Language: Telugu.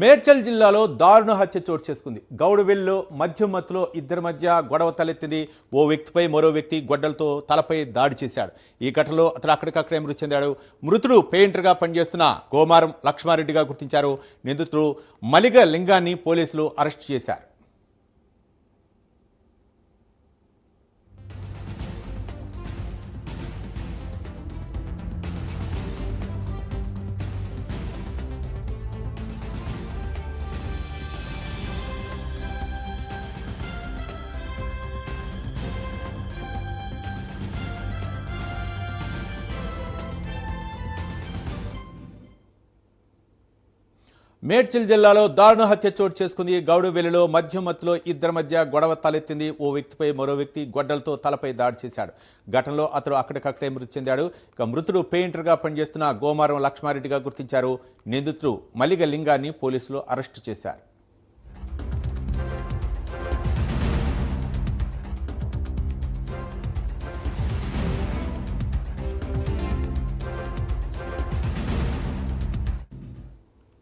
మేడ్చల్ జిల్లాలో దారుణ హత్య చోటు చేసుకుంది. గౌడవెల్లిలో మధ్యమత్తులో ఇద్దరి మధ్య గొడవ తలెత్తింది. ఓ వ్యక్తిపై మరో వ్యక్తి గొడ్డలతో తలపై దాడి చేశాడు. ఈ ఘటనలో అతను అక్కడికక్కడే మృతి చెందాడు. మృతుడు పెయింటర్గా పనిచేస్తున్న గోమారం లక్ష్మారెడ్డిగా గుర్తించారు. నిందితుడు మలిగ లింగాన్ని పోలీసులు అరెస్ట్ చేశారు. మేడ్చల్ జిల్లాలో దారుణ హత్య చోటు చేసుకుంది. గౌడవెల్లిలో మధ్యమత్తులో ఇద్దరి మధ్య గొడవ తలెత్తింది. ఓ వ్యక్తిపై మరో వ్యక్తి గొడ్డలతో తలపై దాడి చేశాడు. ఘటనలో అతడు అక్కడికక్కడే మృతి చెందాడు. ఇక మృతుడు పెయింటర్గా పనిచేస్తున్న గోమారం లక్ష్మారెడ్డిగా గుర్తించారు. నిందితుడు మల్లిగ లింగాన్ని పోలీసులు అరెస్టు చేశారు.